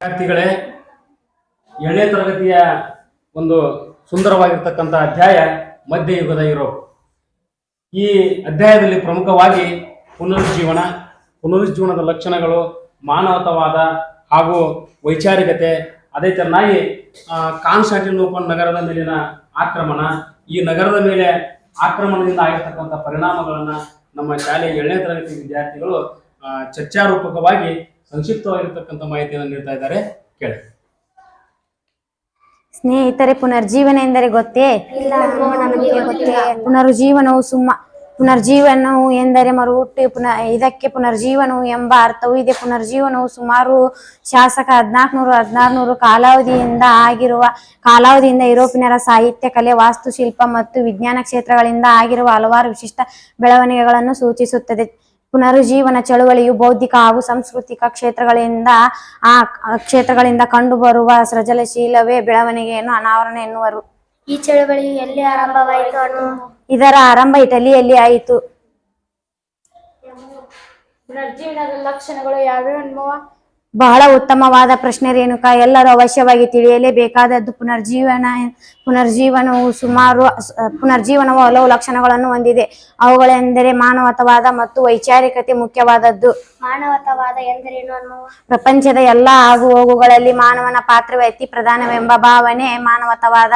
ವಿದ್ಯಾರ್ಥಿಗಳೇ, ಏಳನೇ ತರಗತಿಯ ಒಂದು ಸುಂದರವಾಗಿರ್ತಕ್ಕಂಥ ಅಧ್ಯಾಯ ಮಧ್ಯಯುಗದ ಯುರೋಪ್ ಈ ಅಧ್ಯಾಯದಲ್ಲಿ ಪ್ರಮುಖವಾಗಿ ಪುನರುಜ್ಜೀವನ, ಪುನರುಜ್ಜೀವನದ ಲಕ್ಷಣಗಳು ಮಾನವತವಾದ ಹಾಗೂ ವೈಚಾರಿಕತೆ, ಅದೇ ತೆರನಾಗಿ ಕಾನ್ಸ್ಟಾಂಟಿನೋಪನ್ ನಗರದ ಮೇಲಿನ ಆಕ್ರಮಣ, ಈ ನಗರದ ಮೇಲೆ ಆಕ್ರಮಣದಿಂದ ಆಗಿರ್ತಕ್ಕಂಥ ಪರಿಣಾಮಗಳನ್ನು ನಮ್ಮ ಶಾಲೆಯ ಏಳನೇ ತರಗತಿ ವಿದ್ಯಾರ್ಥಿಗಳು ಚರ್ಚಾರೂಪಕವಾಗಿ ಸಂಕ್ಷಿಪ್ತವಾಗಿರ್ತಕ್ಕಂಥ ಮಾಹಿತಿಯನ್ನು ನೀಡ್ತಾ ಇದ್ದಾರೆ ಕೇಳಿ. ಸ್ನೇಹಿತರೆ ಪುನರ್ಜೀವನ ಎಂದರೆ ಗೊತ್ತೇ? ಇಲ್ಲ ನಮಗೆ ಗೊತ್ತಿಲ್ಲ ಪುನರುಜ್ಜೀವನವು ಸುಮ್ಮ ಪುನರ್ಜೀವನವು ಎಂದರೆ ಮರುಹುಟ್ಟು ಪುನಃ ಇದಕ್ಕೆ ಪುನರ್ಜೀವನವು ಎಂಬ ಅರ್ಥವೂ ಇದೆ. ಪುನರ್ಜೀವನವು ಸುಮಾರು ಶಾಸಕ ಹದಿನಾಲ್ಕುನೂರು ಹದಿನಾರುನೂರು ಕಾಲಾವಧಿಯಿಂದ ಆಗಿರುವ ಕಾಲಾವಧಿಯಿಂದ ಯುರೋಪಿನರ ಸಾಹಿತ್ಯ ಕಲೆ ವಾಸ್ತುಶಿಲ್ಪ ಮತ್ತು ವಿಜ್ಞಾನ ಕ್ಷೇತ್ರಗಳಿಂದ ಆಗಿರುವ ಹಲವಾರು ವಿಶಿಷ್ಟ ಬೆಳವಣಿಗೆಗಳನ್ನು ಸೂಚಿಸುತ್ತದೆ. ಪುನರುಜ್ಜೀವನ ಚಳುವಳಿಯು ಬೌದ್ಧಿಕ ಹಾಗೂ ಸಾಂಸ್ಕೃತಿಕ ಕ್ಷೇತ್ರಗಳಿಂದ ಆ ಕ್ಷೇತ್ರಗಳಿಂದ ಕಂಡುಬರುವ ಸೃಜನಶೀಲವೇ ಬೆಳವಣಿಗೆಯನ್ನು ಅನಾವರಣ ಎನ್ನುವರು. ಈ ಚಳುವಳಿಯು ಎಲ್ಲಿ ಆರಂಭವಾಯಿತು ಅನ್ನೋ? ಇದರ ಆರಂಭ ಇಟಲಿಯಲ್ಲಿ ಆಯಿತು. ಪುನರ್ಜೀವನದ ಲಕ್ಷಣಗಳು ಯಾವ್ಯಾವ ಬಹಳ ಉತ್ತಮವಾದ ಪ್ರಶ್ನೆ ರೇಣುಕಾ ಎಲ್ಲರೂ ಅವಶ್ಯವಾಗಿ ತಿಳಿಯಲೇಬೇಕಾದದ್ದು ಪುನರ್ಜೀವನ ಪುನರ್ಜೀವನವು ಸುಮಾರು ಪುನರ್ಜೀವನವು ಹಲವು ಲಕ್ಷಣಗಳನ್ನು ಹೊಂದಿದೆ. ಅವುಗಳೆಂದರೆ ಮಾನವತವಾದ ಮತ್ತು ವೈಚಾರಿಕತೆ ಮುಖ್ಯವಾದದ್ದು. ಮಾನವತವಾದ ಎಂದರೇನು ಅನ್ನುವ? ಪ್ರಪಂಚದ ಎಲ್ಲ ಆಗು ಹೋಗುಗಳಲ್ಲಿ ಮಾನವನ ಪಾತ್ರವೇ ಅತಿ ಪ್ರಧಾನವೆಂಬ ಭಾವನೆ ಮಾನವತವಾದ.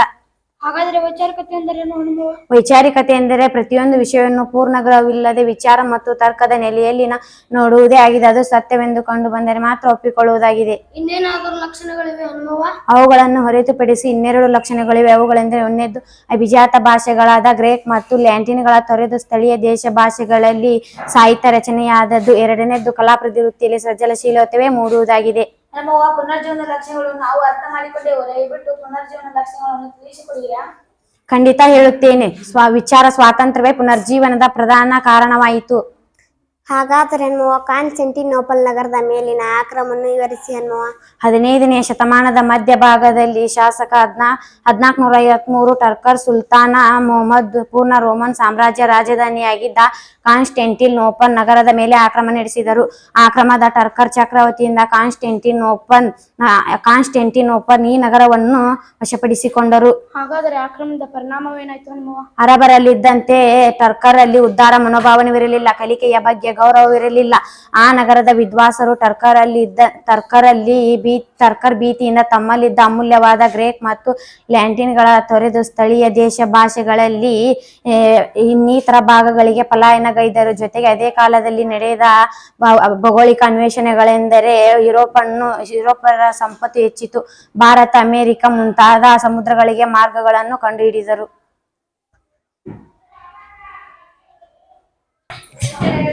ಹಾಗಾದ್ರೆ ವೈಚಾರಿಕತೆ ಎಂದರೇನು ಅನುಭವ? ವೈಚಾರಿಕತೆ ಎಂದರೆ ಪ್ರತಿಯೊಂದು ವಿಷಯವನ್ನು ಪೂರ್ಣಗ್ರಹವಿಲ್ಲದೆ ವಿಚಾರ ಮತ್ತು ತರ್ಕದ ನೆಲೆಯಲ್ಲಿನ ನೋಡುವುದೇ ಆಗಿದೆ. ಅದು ಸತ್ಯವೆಂದು ಕಂಡು ಬಂದರೆ ಮಾತ್ರ ಒಪ್ಪಿಕೊಳ್ಳುವುದಾಗಿದೆ. ಇನ್ನೇನಾದರೂ ಲಕ್ಷಣಗಳಿವೆ ಅನುಭವ? ಅವುಗಳನ್ನು ಹೊರತುಪಡಿಸಿ ಇನ್ನೆರಡು ಲಕ್ಷಣಗಳಿವೆ. ಅವುಗಳೆಂದರೆ ಒಂದೆದ್ದು ಅಭಿಜಾತ ಭಾಷೆಗಳಾದ ಗ್ರೇಕ್ ಮತ್ತು ಲ್ಯಾಟಿನ್ಗಳ ತೊರೆದು ಸ್ಥಳೀಯ ದೇಶ ಭಾಷೆಗಳಲ್ಲಿ ಸಾಹಿತ್ಯ ರಚನೆಯಾದದ್ದು. ಎರಡನೇದ್ದು ಕಲಾ ಪ್ರವೃತ್ತಿಯಲ್ಲಿ ಸೃಜನಶೀಲತೆಯೇ ಮೂಡುವುದಾಗಿದೆ. ಅನುಭವ ಪುನರ್ಜೀವನ ಲಕ್ಷಣಗಳು ನಾವು ಅರ್ಥ ಮಾಡಿಕೊಂಡೇವು ದಯವಿಟ್ಟು ಪುನರ್ಜೀವನ ಲಕ್ಷಣಗಳನ್ನು ತಿಳಿಸಿಕೊಡಿರಾ ಖಂಡಿತ ಹೇಳುತ್ತೇನೆ. ಸ್ವ ವಿಚಾರ ಸ್ವಾತಂತ್ರ್ಯವೇ ಪುನರ್ಜೀವನದ ಪ್ರಧಾನ ಕಾರಣವಾಯಿತು. ಹಾಗಾದರೆ ಎನ್ನುವ ಕಾನ್ಸ್ಟೆಂಟಿನೋಪಲ್ ನಗರದ ಮೇಲಿನ ಆಕ್ರಮವನ್ನು ವಿವರಿಸಿ ಎನ್ನುವ ಹದಿನೈದನೇ ಶತಮಾನದ ಮಧ್ಯಭಾಗದಲ್ಲಿ ಶಾಸಕ ಹದ್ನಾ ಹದಿನಾಲ್ಕುನೂರ ಐವತ್ಮೂರು ಟರ್ಕರ್ ಸುಲ್ತಾನ ಮೊಹಮ್ಮದ್ ಪೂರ್ಣ ರೋಮನ್ ಸಾಮ್ರಾಜ್ಯ ರಾಜಧಾನಿಯಾಗಿದ್ದ ಕಾನ್ಸ್ಟೆಂಟಿನೋಪಲ್ ನಗರದ ಮೇಲೆ ಆಕ್ರಮಣ ನಡೆಸಿದರು. ಆಕ್ರಮದ ಟರ್ಕರ್ ಚಕ್ರವರ್ತಿಯಿಂದ ಕಾನ್ಸ್ಟೆಂಟಿನೋಪನ್ ಕಾನ್ಸ್ಟೆಂಟಿನೋಪನ್ ಈ ನಗರವನ್ನು ವಶಪಡಿಸಿಕೊಂಡರು. ಹಾಗಾದರೆ ಆಕ್ರಮಣದ ಪರಿಣಾಮವೇನಾಯ್ತು ಅಲ್ಲಿ ಅರಬರಲ್ಲಿದ್ದಂತೆ ಟರ್ಕರಲ್ಲಿ ಮನೋಭಾವನೆ ಮನೋಭಾವನೆವಿರಲಿಲ್ಲ. ಕಲಿಕೆಯ ಬಗ್ಗೆ ಗೌರವವಿರಲಿಲ್ಲ ಆ ನಗರದ ವಿದ್ವಾಂಸರು ಇದ್ದ, ಟರ್ಕರಲ್ಲಿ ಬೀ, ಟರ್ಕರ್ ಭೀತಿಯಿಂದ ತಮ್ಮಲ್ಲಿದ್ದ ಅಮೂಲ್ಯವಾದ ಗ್ರೇಕ್ ಮತ್ತು ಲ್ಯಾಂಟಿನ್ಗಳ ತೊರೆದು ಸ್ಥಳೀಯ ದೇಶ ಭಾಷೆಗಳಲ್ಲಿ ಇನ್ನಿತರ ಭಾಗಗಳಿಗೆ ಪಲಾಯನಗೈದರು ಜೊತೆಗೆ ಅದೇ ಕಾಲದಲ್ಲಿ ನಡೆದ ಭೌಗೋಳಿಕ ಅನ್ವೇಷಣೆಗಳೆಂದರೆ ಯುರೋಪನ್ನು, ಯುರೋಪರ ಸಂಪತ್ತು ಹೆಚ್ಚಿತು. ಭಾರತ, ಅಮೆರಿಕ ಮುಂತಾದ ಸಮುದ್ರಗಳಿಗೆ ಮಾರ್ಗಗಳನ್ನು ಕಂಡುಹಿಡಿದರು.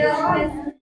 Amen.